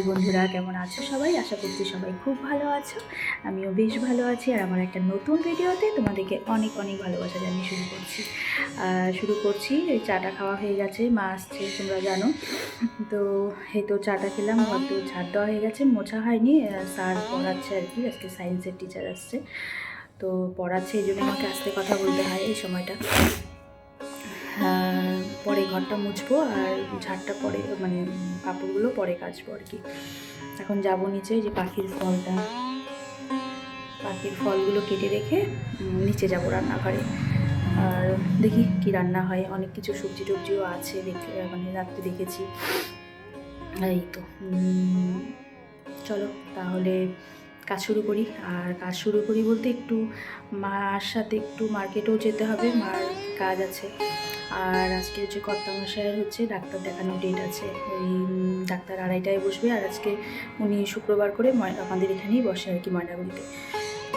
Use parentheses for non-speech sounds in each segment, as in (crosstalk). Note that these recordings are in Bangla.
সকাল বন্ধুরা কেমন আছো সবাই? আশা করছি সবাই খুব ভালো আছো। আমিও বেশ ভালো আছি আর আমার একটা নতুন ভিডিওতে তোমাদেরকে অনেক অনেক ভালোবাসা জানিয়ে শুরু করছি। শুরু করছি চাটা খাওয়া হয়ে গেছে মা আসছে তোমরা জানো। তো এই তো চাটা খেলাম হয়তো ঝাড় দেওয়া হয়ে গেছে মোছা হয়নি স্যার পড়াচ্ছে আর কি আজকে সায়েন্সের টিচার আসছে। তো পড়াচ্ছে এই জন্য আমাকে আসতে কথা বলতে হয় এই সময়টা। আহ, পরে ঘরটা মুছবো আর ঝাড়টা পরে মানে কাপড়গুলো পরে কাচবো আর কি। এখন যাব নিচে যে পাখির ফলটা। পাখির ফলগুলো কেটে রেখে নিচে যাব রান্নাঘরে। আর দেখি কি রান্না হয়। অনেক কিছু সবজি টবজিও আছে দেখে মানে রাত্রে দেখেছি। এই তো চলো তাহলে কাজ শুরু করি। আর কাজ শুরু করি বলতে একটু মার সাথে একটু মার্কেটেও যেতে হবে, মার কাজ আছে। আর আজকে হচ্ছে কর্তামশাইয়ের হচ্ছে ডাক্তার দেখানোর ডেট আছে। ওই ডাক্তার আড়াইটায় বসবে। আর আজকে উনি শুক্রবার করে আমাদের এখানেই বসে আর কি ময়নাগুড়িতে।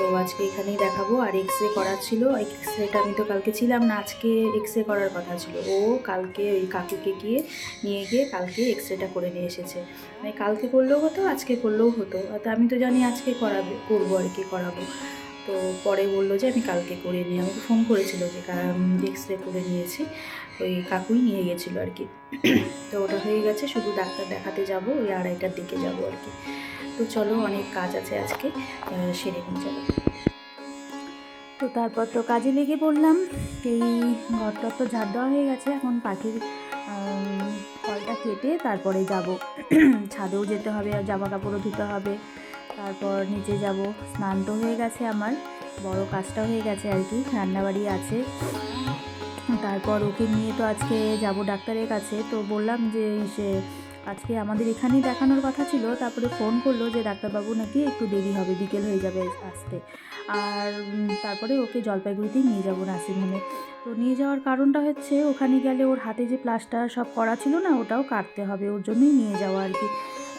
তো আজকে এখানেই দেখাবো। আর এক্স রে করার ছিল। এক্স রেটা আমি তো কালকে ছিলাম না, আজকে এক্স রে করার কথা ছিল। ও কালকে ওই কাকুকে গিয়ে নিয়ে গিয়ে কালকে এক্স রেটা করে নিয়ে এসেছে। মানে কালকে করলেও হতো, আজকে করলেও হতো। তো আমি তো জানি আজকে করাবে, করব আর কি, করাবো। তো পরে বলল যে আমি কালকে করে নিই। আমাকে ফোন করেছিল যে এক্স রে করে নিয়েছি। ওই কাকুই নিয়ে গেছিল আর কি। তো ওটা হয়ে গেছে, শুধু ডাক্তার দেখাতে যাব, ওই আড়াইটার দিকে যাব আর কি। তো চলো, অনেক কাজ আছে আজকে সেরে নিয়ে যাব তো তারপর তো কাজে লেগে পড়লাম, এই ঘরটা তো ঝাড় দেওয়া হয়ে গেছে, এখন পাখির ফলটা কেটে তারপরে যাব। (clears throat) ছাদেও যেতে হবে, আর জামা কাপড়ও ধুতে হবে। তারপর নিচে যাব, স্নান তো হয়ে গেছে আমার, বড় কাজটা হয়ে গেছে আর কি, রান্নাবাড়ি আছে। তারপর ওকে নিয়ে তো আজকে যাব ডাক্তারের কাছে, তো বললাম যে সে আজকে আমাদের এখানেই দেখানোর কথা ছিল, তারপরে ফোন করল যে ডাক্তারবাবু নাকি একটু দেরি হবে, বিকেল হয়ে যাবে আসতে। আর তারপরে ওকে জলপাইগুড়িতেই নিয়ে যাব নার্সিংহোমে তো নিয়ে যাওয়ার কারণটা হচ্ছে, ওখানে গেলে ওর হাতে যে প্লাস্টার সব করা ছিল না, ওটাও কাটতে হবে, ওর জন্যই নিয়ে যাওয়া আর কি।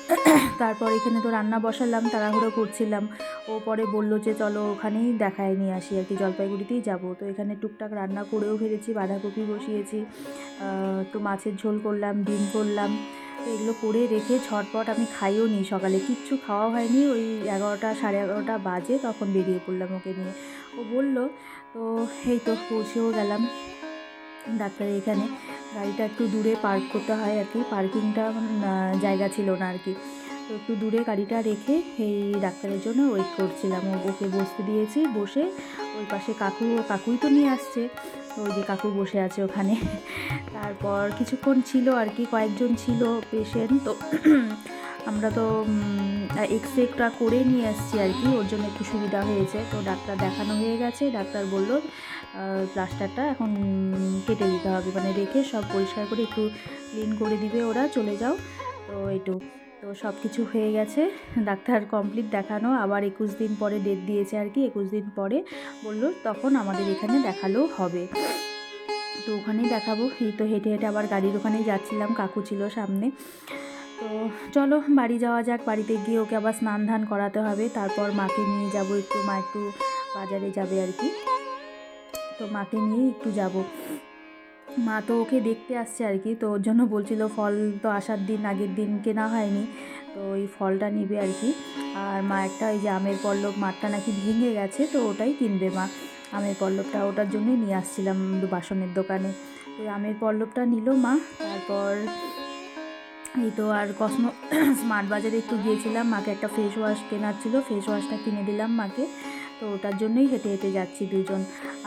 (coughs) তারপর এখানে তো রান্না বসালাম, তাড়াহুড়ো করছিলাম। ও পরে বলল যে চলো ওখানেই দেখায় নিয়ে আসি আর কি, জলপাইগুড়িতেই যাব। তো এখানে টুকটাক রান্না করেও ফেলেছি, বাঁধাকপি বসিয়েছি তো মাছের ঝোল করলাম, ডিম করলাম। তো এগুলো করে রেখে ছটপট আমি খাইও নিই সকালে। কিচ্ছু খাওয়া হয়নি। ওই এগারোটা, সাড়ে এগারোটা বাজে তখন বেরিয়ে পড়লাম ওকে নিয়ে। ও বলল, তো এই তো পৌঁছেও গেলাম ডাক্তারের এখানে। গাড়িটা একটু দূরে পার্ক করতে হয় আর কি। পার্কিংটা জায়গা ছিল না আর কি। তো একটু দূরে গাড়িটা রেখে এই ডাক্তারের জন্য ওয়েট করছিলাম। ওকে বসতে দিয়েছি, বসে ওই পাশে কাকু, কাকুই তো নিয়ে আসছে। ওই যে কাকু বসে আছে ওখানে। তারপর কিছুক্ষণ ছিল আর কি, কয়েকজন ছিল পেশেন্ট তো আমরা তো এক্স রেটা করে নিয়ে আসছি আর কি, ওর জন্য একটু সুবিধা হয়েছে। তো ডাক্তার দেখানো হয়ে গেছে, ডাক্তার বলল প্লাস্টারটা এখন কেটে দিতে হবে। মানে রেখে সব পরিষ্কার করে একটু ক্লিন করে দিবে ওরা, চলে যাও। তো এইটু তো সব কিছু হয়ে গেছে। ডাক্তার কমপ্লিট দেখানো। আবার একুশ দিন পরে ডেট দিয়েছে আর কি। একুশ দিন পরে বলল, তখন আমাদের এখানে দেখালেও হবে। তো ওখানেই দেখাবো। এই তো হেঁটে হেঁটে আবার গাড়ির ওখানেই যাচ্ছিলাম। কাকু ছিল সামনে। তো চলো, বাড়ি যাওয়া যাক। বাড়িতে গিয়ে ওকে আবার স্নান ধান করাতে হবে। তারপর মাকে নিয়ে যাব একটু। মা একটু বাজারে যাবে আর কি। তো মাকে নিয়ে একটু যাব। মা তো ওকে দেখতে আসছে আর কি, তো ওর জন্য বলছিল ফল তো আসার দিন, আগের দিন কেনা হয়নি, তো ওই ফলটা নিবে আর কি। আর মা একটা ওই যে আমের পল্লব মাঠটা নাকি ভেঙে গেছে, তো ওটাই কিনবে মা। আমের পল্লবটা ওটার জন্যই নিয়ে আসছিলাম বাসনের দোকানে। তো আমের পল্লবটা নিল মা, তারপর এই তো আর কসমো (coughs) স্মার্ট বাজারে একটু গিয়েছিলাম, মাকে একটা ফেস ওয়াশ কেনার ছিল ফেস ওয়াশটা কিনে দিলাম মাকে। তো ওটার জন্যই হেঁটে হেঁটে যাচ্ছি দুজন।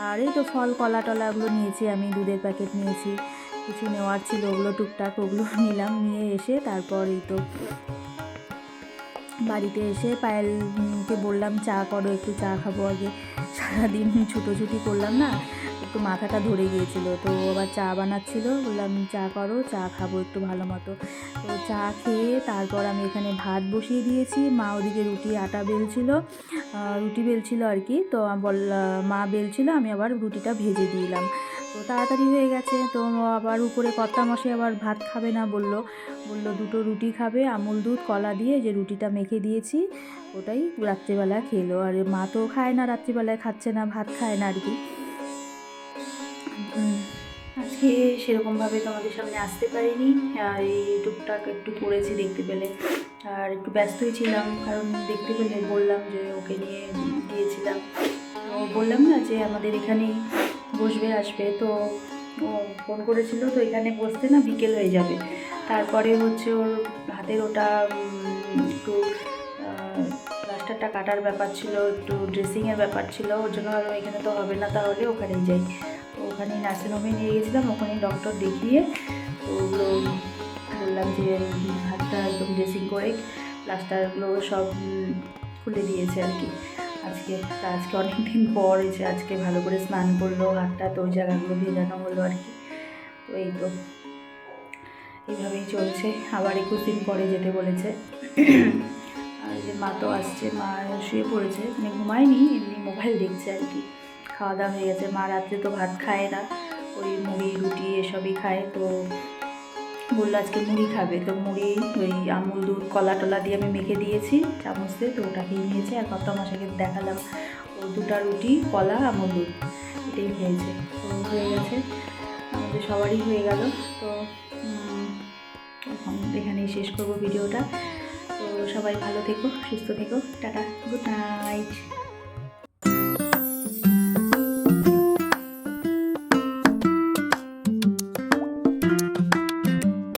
আর এই তো ফল, কলা, টলাগুলো নিয়েছি আমি, দুধের প্যাকেট নিয়েছি। কিছু নেওয়ার ছিল ওগুলো টুকটাক, ওগুলো নিলাম, নিয়ে এসে তারপর এই তো বাড়িতে এসে পায়েলকে বললাম, চা করো, একটু চা খাব আগে। সারাদিন ছুটোছুটি করলাম না, একটু মাথাটা ধরে গিয়েছিল। তো আবার চা বানাচ্ছিল, বললাম, চা করো, চা খাব একটু ভালো মতো। তো চা খেয়ে তারপর আমি এখানে ভাত বসিয়ে দিয়েছি। মা ওদিকে রুটি, আটা বেলছিল রুটি বেলছিল আর কি। তো বল মা বেলছিল, আমি আবার রুটিটা ভেজে দিলাম। তো তাড়াতাড়ি হয়ে গেছে। তো আবার উপরে কর্তা মশাই আবার ভাত খাবে না বলল। বলল, দুটো রুটি খাবে, আমুল দুধ, কলা দিয়ে যে রুটিটা মেখে দিয়েছি, ওটাই রাত্রিবেলা খেলো। আর মা তো খায় না, রাত্রিবেলায় খাচ্ছে না, ভাত খায় না আর কি। আজকে সেরকমভাবে তোমাদের সামনে আসতে পারিনি। এই টুকটাক একটু করেছি দেখতে পেলে। আর একটু ব্যস্তই ছিলাম, কারণ দেখতে পেলে বললাম যে ওকে নিয়ে গিয়েছিলাম। বললাম না যে আমাদের এখানেই বসবে, আসবে। তো ও ফোন করেছিল, তো এখানে বসতে না বিকেল হয়ে যাবে। তারপরে হচ্ছে ওর হাতের ওটা একটু প্লাস্টারটা কাটার ব্যাপার ছিল, একটু ড্রেসিংয়ের ব্যাপার ছিল। ওর জন্য ভাবলাম এখানে তো হবে না, তাহলে ওখানেই যাই। তো ওখানেই নার্সিংহোমে নিয়ে গেছিলাম, ওখানে ডক্টর দেখিয়ে তো ওগুলো বললাম যে, হাতটা একদম ড্রেসিং করে প্লাস্টারগুলো সব খুলে দিয়েছে আর কি। আজকে আজকে অনেক দিন পর এসে আজকে ভালো করে স্নান করল, হাতটা তো ওই জায়গাগুলো ভেজানো হলো আর কি। তো এই তো, এইভাবেই চলছে। আবার একুশ দিন পরে যেতে বলেছে। আর যে মা তো আসছে, মা শুয়ে পড়েছে মানে ঘুমায়নি, এমনি মোবাইল দেখছে আর কি। খাওয়া দাওয়া হয়ে গেছে, মা রাত্রে তো ভাত খায় না, ওই মুড়ি, রুটি এসবই খায়, তো বলল, আজকে মুড়ি খাবে। তো মুড়ি, ওই আমুল দুধ, কলা টলা দিয়ে আমি মেখে দিয়েছি, চামচ। তো ওটা খেয়ে নিয়েছে। আর কত মাসাকে দেখালাম। ও দুটা রুটি, কলা, আমুল দুধ। এটাই খেয়েছে। তো হয়ে গেছে। আমাদের সবারই হয়ে গেল। তো এখন এখানেই শেষ করব ভিডিওটা। তো সবাই ভালো থেকো, সুস্থ থেকো। Tata, good night.